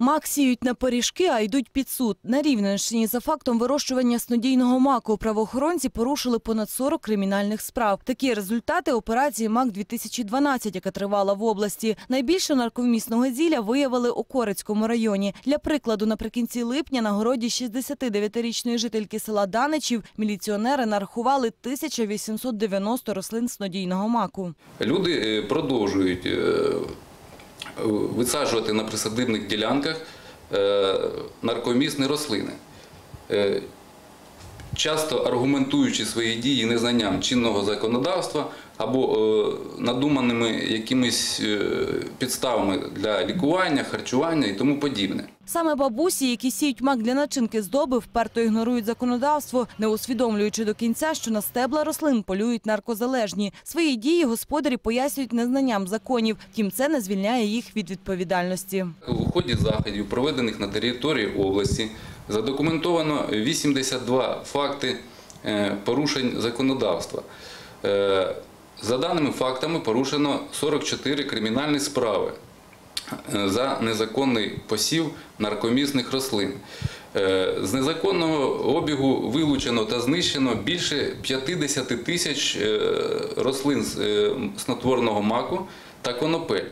Мак сіють на пиріжки, а йдуть під суд. На Рівненщині за фактом вирощування снодійного маку правоохоронці порушили понад 40 кримінальних справ. Такі результати операції МАК-2012, яка тривала в області. Найбільше нарковмісного зілля виявили у Корецькому районі. Для прикладу, наприкінці липня на городі 69-річної жительки села Даничів міліціонери нарахували 1890 рослин снодійного маку. Люди е, продовжують е, висаджувати на присадибних ділянках е, наркомісні рослини. Часто аргументуючи свої дії незнанням чинного законодавства або е, надуманими якимись е, підставами для лікування, харчування і тому подібне. Саме бабусі, які сіють мак для начинки здоби, вперто ігнорують законодавство, не усвідомлюючи до кінця, що на стебла рослин полюють наркозалежні. Свої дії господарі пояснюють незнанням законів, втім це не звільняє їх від відповідальності. У ході заходів, проведених на території області, задокументовано 82 факти е, порушень законодавства. Е, За даними фактами порушено 44 кримінальні справи е, за незаконний посів наркомісних рослин. З незаконного обігу вилучено та знищено більше 50 тисяч рослин снотворного маку та конопель.